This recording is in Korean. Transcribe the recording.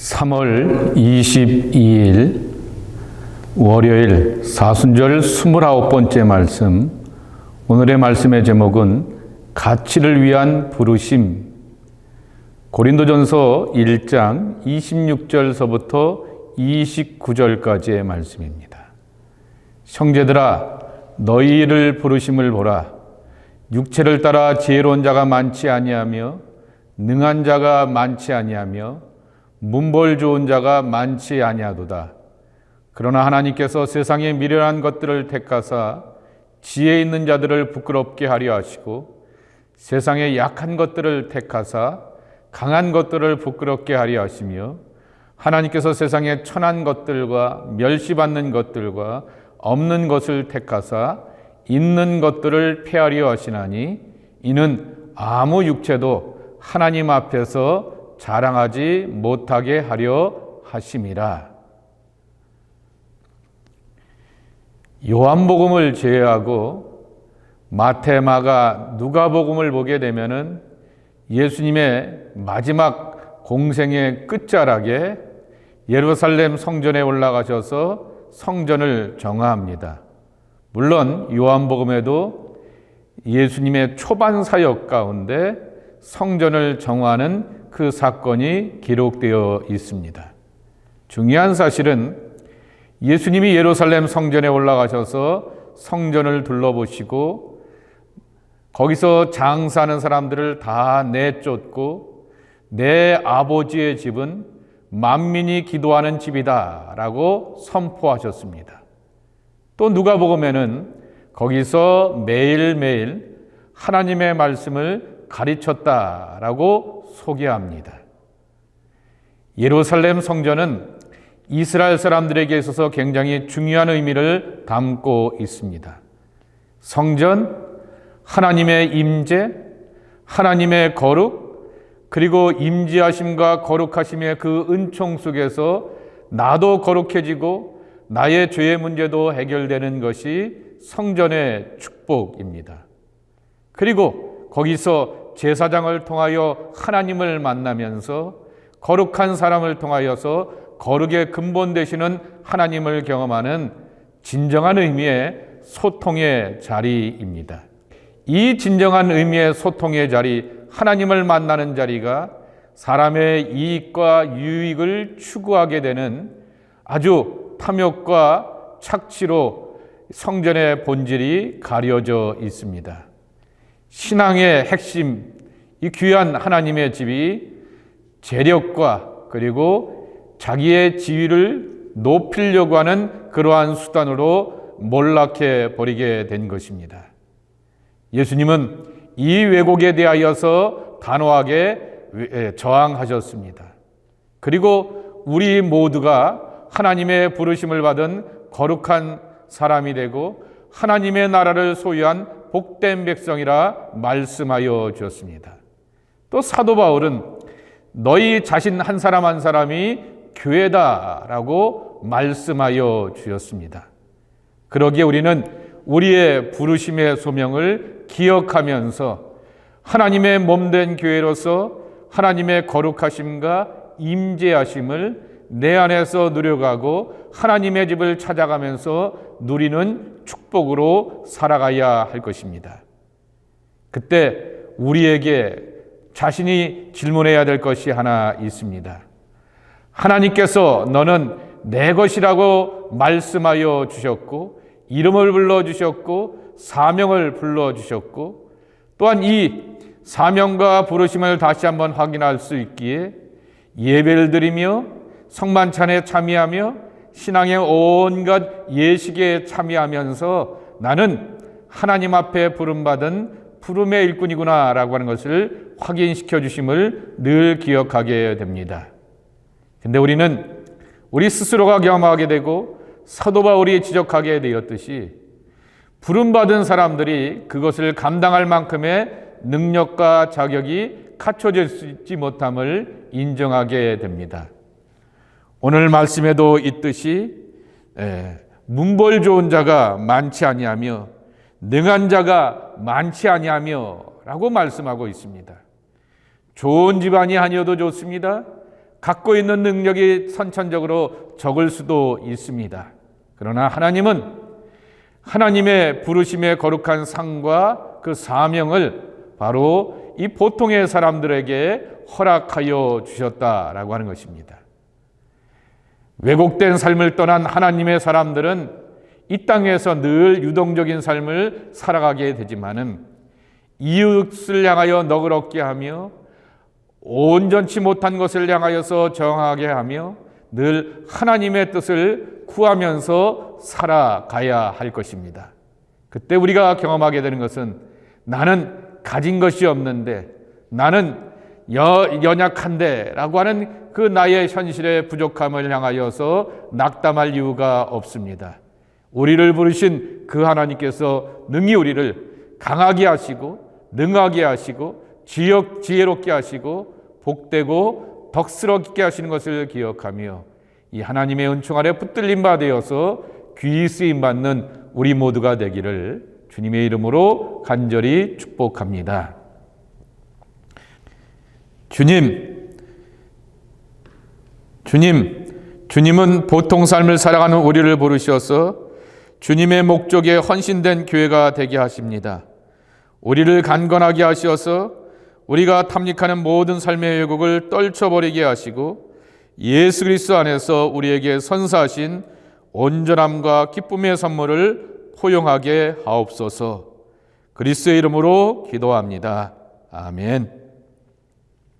3월 22일 월요일 사순절 29번째 말씀. 오늘의 말씀의 제목은 가치를 위한 부르심. 고린도전서 1장 26절서부터 29절까지의 말씀입니다. 형제들아 너희를 부르심을 보라. 육체를 따라 지혜로운 자가 많지 아니하며 능한 자가 많지 아니하며 문벌 좋은 자가 많지 아니하도다. 그러나 하나님께서 세상의 미련한 것들을 택하사 지혜 있는 자들을 부끄럽게 하려 하시고 세상의 약한 것들을 택하사 강한 것들을 부끄럽게 하려 하시며 하나님께서 세상의 천한 것들과 멸시받는 것들과 없는 것을 택하사 있는 것들을 폐하려 하시나니 이는 아무 육체도 하나님 앞에서 자랑하지 못하게 하려 하심이라. 요한복음을 제외하고 마테마가 누가복음을 보게 되면은 예수님의 마지막 공생의 끝자락에 예루살렘 성전에 올라가셔서 성전을 정화합니다. 물론 요한복음에도 예수님의 초반 사역 가운데 성전을 정화하는 그 사건이 기록되어 있습니다. 중요한 사실은 예수님이 예루살렘 성전에 올라가셔서 성전을 둘러보시고 거기서 장사하는 사람들을 다 내쫓고 내 아버지의 집은 만민이 기도하는 집이다라고 선포하셨습니다. 또 누가복음에는 거기서 매일매일 하나님의 말씀을 가르쳤다라고 소개합니다. 예루살렘 성전은 이스라엘 사람들에게 있어서 굉장히 중요한 의미를 담고 있습니다. 성전, 하나님의 임재, 하나님의 거룩, 그리고 임재하심과 거룩하심의 그 은총 속에서 나도 거룩해지고 나의 죄의 문제도 해결되는 것이 성전의 축복입니다. 그리고 거기서 제사장을 통하여 하나님을 만나면서 거룩한 사람을 통하여서 거룩의 근본 되시는 하나님을 경험하는 진정한 의미의 소통의 자리입니다. 이 진정한 의미의 소통의 자리, 하나님을 만나는 자리가 사람의 이익과 유익을 추구하게 되는 아주 탐욕과 착취로 성전의 본질이 가려져 있습니다. 신앙의 핵심, 이 귀한 하나님의 집이 재력과 그리고 자기의 지위를 높이려고 하는 그러한 수단으로 몰락해 버리게 된 것입니다. 예수님은 이 왜곡에 대하여서 단호하게 저항하셨습니다. 그리고 우리 모두가 하나님의 부르심을 받은 거룩한 사람이 되고 하나님의 나라를 소유한 복된 백성이라 말씀하여 주었습니다. 또 사도 바울은 너희 자신 한 사람 한 사람이 교회다라고 말씀하여 주었습니다. 그러기에 우리는 우리의 부르심의 소명을 기억하면서 하나님의 몸된 교회로서 하나님의 거룩하심과 임재하심을 내 안에서 누려가고 하나님의 집을 찾아가면서 누리는 축복으로 살아가야 할 것입니다. 그때 우리에게 자신이 질문해야 될 것이 하나 있습니다. 하나님께서 너는 내 것이라고 말씀하여 주셨고, 이름을 불러주셨고, 사명을 불러주셨고, 또한 이 사명과 부르심을 다시 한번 확인할 수 있기에 예배를 드리며 성만찬에 참여하며 신앙의 온갖 예식에 참여하면서 나는 하나님 앞에 부름받은 부름의 일꾼이구나 라고 하는 것을 확인시켜 주심을 늘 기억하게 됩니다. 근데 우리는 우리 스스로가 경험하게 되고 사도 바울이 지적하게 되었듯이 부름받은 사람들이 그것을 감당할 만큼의 능력과 자격이 갖춰지지 못함을 인정하게 됩니다. 오늘 말씀에도 있듯이 문벌 좋은 자가 많지 아니하며 능한 자가 많지 아니하며라고 말씀하고 있습니다. 좋은 집안이 아니어도 좋습니다. 갖고 있는 능력이 선천적으로 적을 수도 있습니다. 그러나 하나님은 하나님의 부르심의 거룩한 상과 그 사명을 바로 이 보통의 사람들에게 허락하여 주셨다라고 하는 것입니다. 왜곡된 삶을 떠난 하나님의 사람들은 이 땅에서 늘 유동적인 삶을 살아가게 되지만은 이웃을 향하여 너그럽게 하며 온전치 못한 것을 향하여서 정하게 하며 늘 하나님의 뜻을 구하면서 살아가야 할 것입니다. 그때 우리가 경험하게 되는 것은 나는 가진 것이 없는데 나는 여, 연약한데 라고 하는 그 나의 현실의 부족함을 향하여서 낙담할 이유가 없습니다. 우리를 부르신 그 하나님께서 능히 우리를 강하게 하시고 능하게 하시고 지역 지혜롭게 하시고 복되고 덕스럽게 하시는 것을 기억하며 이 하나님의 은총 아래 붙들림 바 되어서 귀 쓰임 받는 우리 모두가 되기를 주님의 이름으로 간절히 축복합니다. 주님, 주님, 주님은 보통 삶을 살아가는 우리를 부르셔서 주님의 목적에 헌신된 교회가 되게 하십니다. 우리를 간건하게 하셔서 우리가 탐닉하는 모든 삶의 왜곡을 떨쳐버리게 하시고 예수 그리스도 안에서 우리에게 선사하신 온전함과 기쁨의 선물을 포용하게 하옵소서. 그리스도의 이름으로 기도합니다. 아멘.